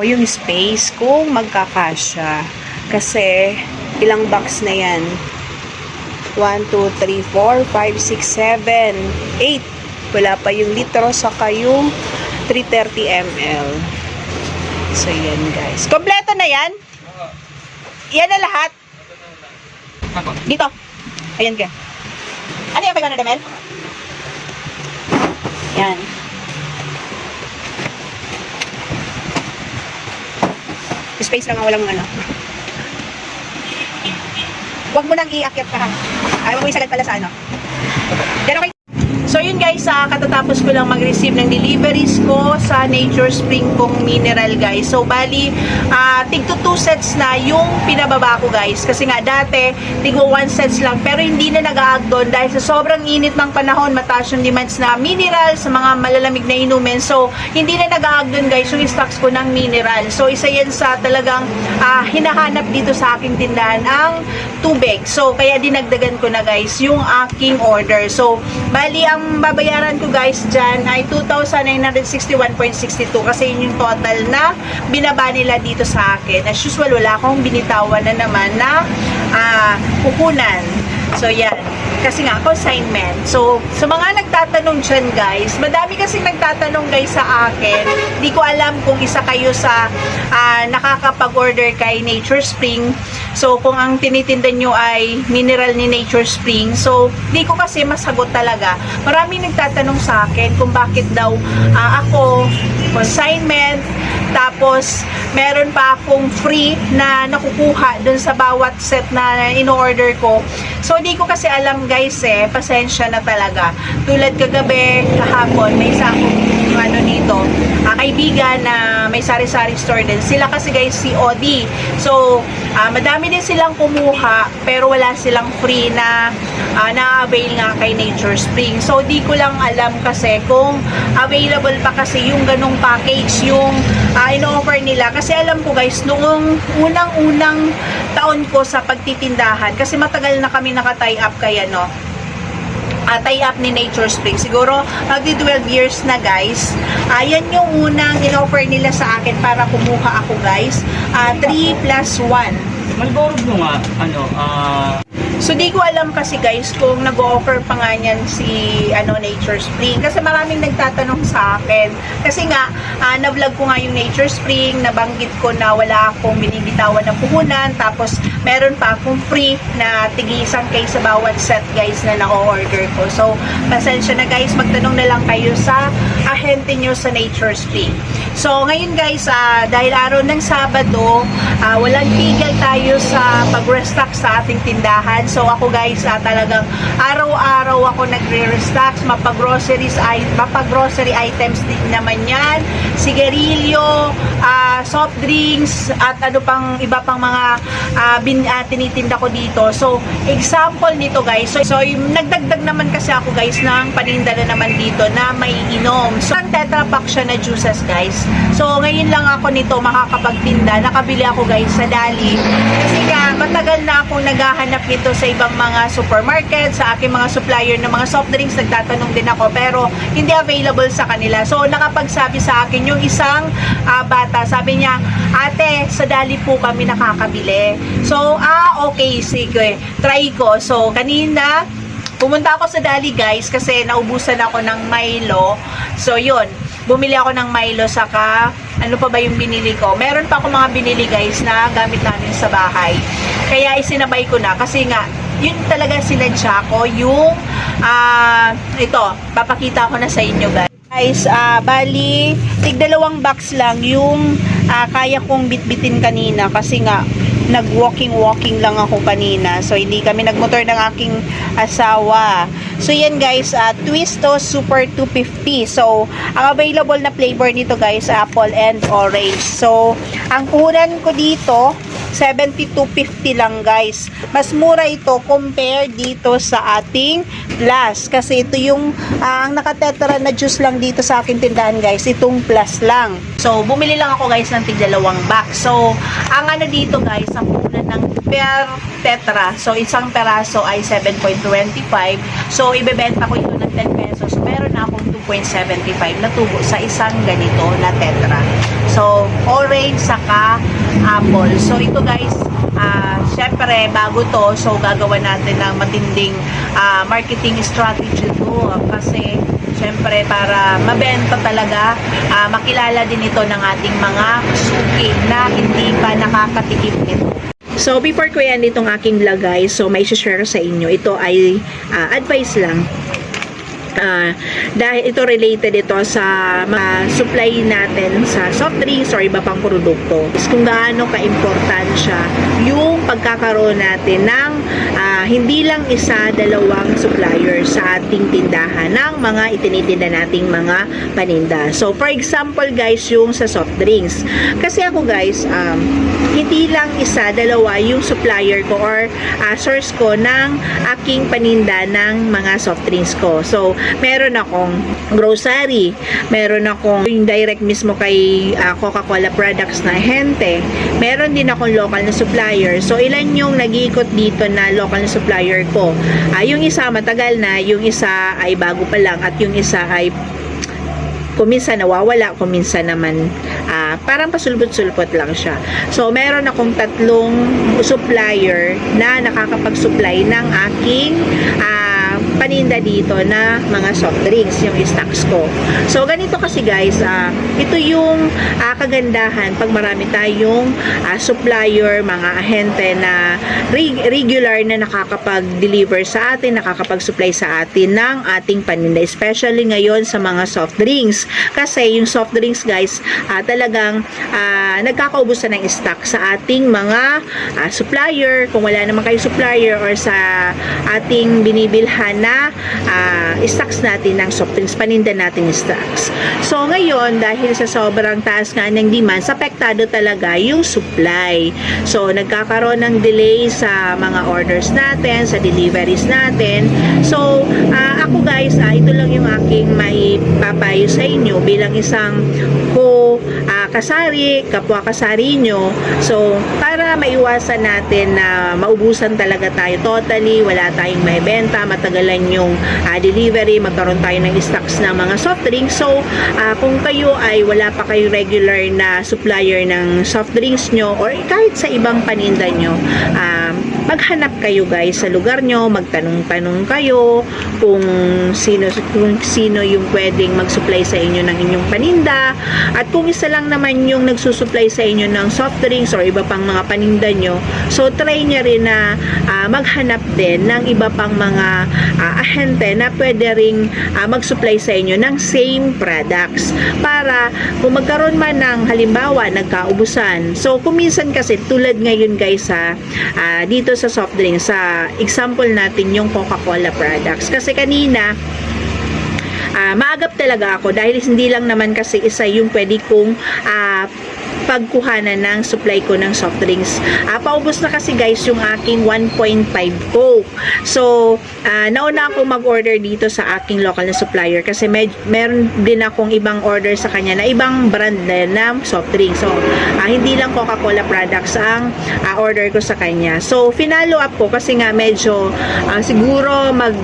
O yung space kung magkakasya. Kasi, ilang box na yan? 1, 2, 3, 4, 5, 6, 7, 8. Wala pa yung litro, saka yung 330 ml. So, yan guys. Kompleto na yan? Yan na lahat? Dito. Ayan ka. Ano yung 500 ml? Yan. Space lang ang walang ano. Huwag mo nang iakyat ka ha. Ayaw mo isagad pala sa ano. Pero okay. So yun guys, sa katatapos ko lang mag-receive ng deliveries ko sa Nature Spring kong mineral guys. So bali, ah tig to 2 sets na yung pinababa ko guys. Kasi nga dati, tigwa 1 sets lang. Pero hindi na nag-aag doon dahil sa sobrang init ng panahon, mataas yung demands na mineral sa mga malalamig na inumin. So hindi na nag-aag doon guys yung stocks ko ng mineral. So isa yan sa talagang ah, hinahanap dito sa aking tindahan ang tubig. So kaya dinagdagan ko na guys yung aking order. So bali ang babayaran ko guys dyan ay 2,961.62 kasi yun yung total na binaba nila dito sa akin. As usual, wala akong binitawan na naman na ah, puhunan. So, yan. Kasi nga, consignment. So, sa mga nagtatanong dyan, guys, madami kasi nagtatanong, guys, sa akin. Di ko alam kung isa kayo sa ah, nakakapag-order kay Nature Spring. So, kung ang tinitinda nyo ay mineral ni Nature Spring. So, di ko kasi masagot talaga. Maraming nagtatanong sa akin kung bakit daw ah, ako, consignment, tapos, meron pa akong free na nakukuha dun sa bawat set na in-order ko. So, di ko kasi alam guys eh, pasensya na talaga. Tulad kagabi, kahapon, may isa akong ano dito, ah, kaibigan na may sari-sari store din. Sila kasi guys si Odi. So, ah, madami din silang kumuha, pero wala silang free na ah, na-avail nga kay Nature Spring. So, di ko lang alam kasi kung available pa kasi yung ganong package, yung ah, in-offer nila. Kasi alam ko guys, noong unang-unang taon ko sa pagtitindahan, kasi matagal na kami naka-tie up kay ano, uh, tie up ni Nature Spring. Siguro magdi 12 years na guys. Ayan yung unang in-offer nila sa akin para kumuha ako guys. Uh, 3 plus 1. Malborog nga, ano, ah... So di ko alam kasi guys kung nag-offer pa nga niyan si ano Nature Spring kasi maraming nagtatanong sa akin. Kasi nga ah, na-vlog ko nga yung Nature Spring, nabanggit ko na wala akong binibitawan na puhunan tapos meron pa akong free na tigi isang case sa bawat set guys na na-order ko. So pasensya na guys, magtanong na lang kayo sa ahente nyo sa Nature Spring. So ngayon guys, ah, dahil araw ng Sabado, ah, walang tigil tayo sa pag-restock sa ating tindahan. So ako guys, ah, talagang araw-araw ako nagre-restock, mapag-groceries, ay, mapag-grocery items din naman yan, sigarilyo, ah, soft drinks, at ano pang iba pang mga ah, bin, ah, tinitinda ko dito. So example nito guys, so, so nagdagdag naman kasi ako guys ng paninda na naman dito na may inom. So ang tetra pack siya na juices guys. So ngayon lang ako nito makakapagtinda. Nakabili ako guys sa Dali. Kasi nga matagal na akong naghahanap nito sa ibang mga supermarket, sa aking mga supplier ng mga soft drinks, nagtatanong din ako pero hindi available sa kanila. So nakapagsabi sa akin yung isang ah, bata, sabi niya, ate, sa Dali po kami nakakabili. So, ah, okay, sige, try ko. So, kanina, pumunta ako sa Dali guys kasi naubusan ako ng Milo. So, yun, bumili ako ng Milo saka ano pa ba yung binili ko? Meron pa ako mga binili guys na gamit namin sa bahay. Kaya isinabay ko na kasi nga yun talaga sinadya ko yung ah ito, papakita ko na sa inyo guys. Guys, ah bali, tig dalawang box lang yung ah, kaya kong bitbitin kanina kasi nga nag-walking-walking lang ako kanina. So, hindi kami nagmotor ng aking asawa. So, yan guys, uh, Twisto Super 250. So, ang available na flavor nito guys, apple and orange. So, ang kunan ko dito, 72.50 lang guys. Mas mura ito compare dito sa ating plus. Kasi ito yung ah, ang nakatetra na juice lang dito sa aking tindahan guys. Itong plus lang. So, bumili lang ako guys ng tigdalawang box. So, ang ano dito guys, ang punan ng per tetra. So, isang peraso ay 7.25. So, ibebenta ko ito ng 10 pesos. Meron na akong 2.75 na tubo sa isang ganito na tetra. So, orange saka apple. So, ito guys, ah syempre, bago to, so gagawa natin ng matinding ah, marketing strategy to. Kasi, syempre, para mabenta talaga, ah, makilala din ito ng ating mga suki na hindi pa nakakatikim nito. So, before ko yan itong aking vlog guys, so may share sa inyo. Ito ay ah, advice lang. Ah, dahil ito related ito sa mga supply natin sa soft drinks or iba pang produkto. Is Kung gaano ka-importansya yung pagkakaroon natin ng ah, hindi lang isa, dalawang supplier sa ating tindahan ng mga itinitinda nating mga paninda. So, for example guys, yung sa soft drinks. Kasi ako guys, um, hindi lang isa, dalawa yung supplier ko or ah, source ko ng aking paninda ng mga soft drinks ko. So, meron akong grocery, meron akong yung direct mismo kay ah, Coca-Cola products na Hente, meron din akong local na supplier. So, ilan yung nag-iikot dito na local na supplier ko? Ah, yung isa matagal na, yung isa ay bago pa lang, at yung isa ay kuminsan nawawala, kuminsan naman ah, parang pasulpot-sulpot lang siya. So, meron akong tatlong supplier na nakakapag-supply ng aking ah, paninda dito na mga soft drinks, yung stocks ko. So, ganito kasi guys, ah, ito yung ah, kagandahan pag marami tayong ah, supplier, mga ahente na reg- regular na nakakapag-deliver sa atin, nakakapag-supply sa atin ng ating paninda, especially ngayon sa mga soft drinks. Kasi yung soft drinks guys, ah, talagang ah, nagkakaubusan ng stock sa ating mga ah, supplier. Kung wala naman kayo supplier or sa ating binibilhan na ah, stocks natin ng soft drinks, paninda natin stocks. So ngayon, dahil sa sobrang taas nga ng demand, apektado talaga yung supply. So nagkakaroon ng delay sa mga orders natin, sa deliveries natin. So ah, ako guys, ah, ito lang yung aking maipapayo sa inyo bilang isang ko ah, kasari, kapwa kasari nyo. So, para maiwasan natin na maubusan talaga tayo totally, wala tayong maibenta, matagalan yung ah, delivery, magkaroon tayo ng stocks ng mga soft drinks. So, ah, kung kayo ay wala pa kayo regular na supplier ng soft drinks nyo or kahit sa ibang paninda nyo, ah, maghanap kayo guys sa lugar nyo, magtanong-tanong kayo kung sino kung sino yung pwedeng mag-supply sa inyo ng inyong paninda at kung isa lang naman yung nagsusupply sa inyo ng soft drinks or iba pang mga paninda nyo. So try nyo rin na ah, maghanap din ng iba pang mga ah, ahente na pwede ring ah, mag-supply sa inyo ng same products. Para kung magkaroon man ng halimbawa nagkaubusan. So kuminsan kasi tulad ngayon guys ha ah, dito sa soft drinks sa example natin yung Coca-Cola products. Kasi kanina ah, maagap talaga ako dahil hindi lang naman kasi isa yung pwede kong ah, pagkuhanan ng supply ko ng soft drinks. Ah, paubos na kasi guys yung aking 1.5 Coke. So, ah, nauna ako mag-order dito sa aking local na supplier kasi med- meron din akong ibang order sa kanya na ibang brand na ng soft drink. So, ah, hindi lang Coca-Cola products ang ah, order ko sa kanya. So, finalo up ko kasi nga medyo ah, siguro mag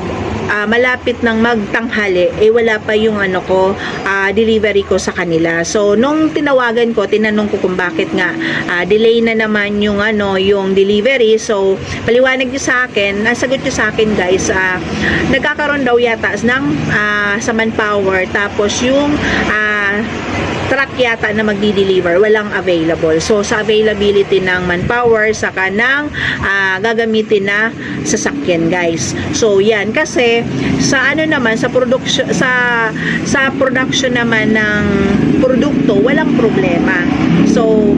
ah, malapit ng magtanghali, eh wala pa yung ano ko, ah, delivery ko sa kanila. So, nung tinawagan ko, tinanong ko kung bakit nga ah, delay na naman yung ano, yung delivery. So, paliwanag niyo sa akin, ang sagot niyo sa akin guys, ah, nagkakaroon daw yata ng ah, sa manpower, tapos yung ah, truck yata na magdi-deliver, walang available. So, sa availability ng manpower, saka ng ah, gagamitin na sasakyan, guys. So, yan. Kasi, sa ano naman, sa production, sa, sa production naman ng produkto, walang problema. So,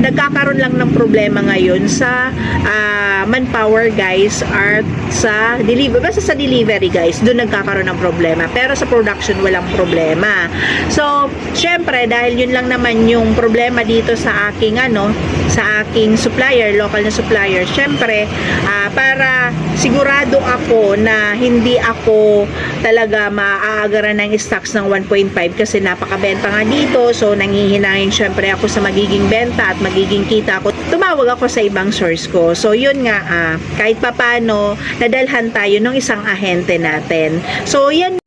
nagkakaroon lang ng problema ngayon sa ah, manpower, guys, at sa delivery. Basta sa delivery, guys, doon nagkakaroon ng problema. Pero sa production, walang problema. So, syempre, dahil yun lang naman yung problema dito sa aking ano, sa aking supplier, local na supplier, syempre, ah, para sigurado ako na hindi ako talaga maaagaran ng stocks ng 1.5 kasi napakabenta nga dito. So, nangihinangin syempre ako sa magiging benta at magiging kita ko. Tumawag ako sa ibang source ko. So, yun nga, ah, kahit papano, nadalhan tayo ng isang ahente natin. So, yan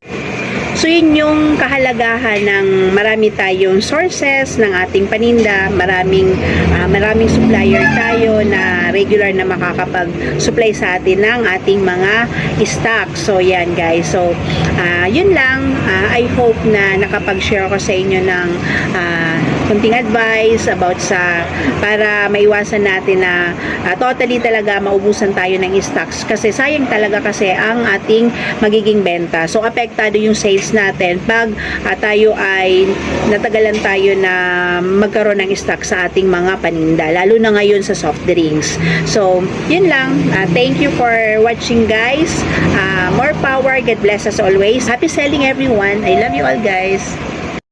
So yun yung kahalagahan ng marami tayong sources ng ating paninda, maraming ah, maraming supplier tayo na regular na makakapag-supply sa atin ng ating mga stock. So yan guys. So ah, yun lang. Ah, I hope na nakapag-share ko sa inyo ng ah, kunting advice about sa para maiwasan natin na ah, totally talaga maubusan tayo ng stocks kasi sayang talaga kasi ang ating magiging benta. So apektado yung sales natin pag ah, tayo ay natagalan tayo na magkaroon ng stock sa ating mga paninda lalo na ngayon sa soft drinks. So yun lang. Ah, thank you for watching guys. Ah, more power. God bless us always. Happy selling everyone. I love you all guys.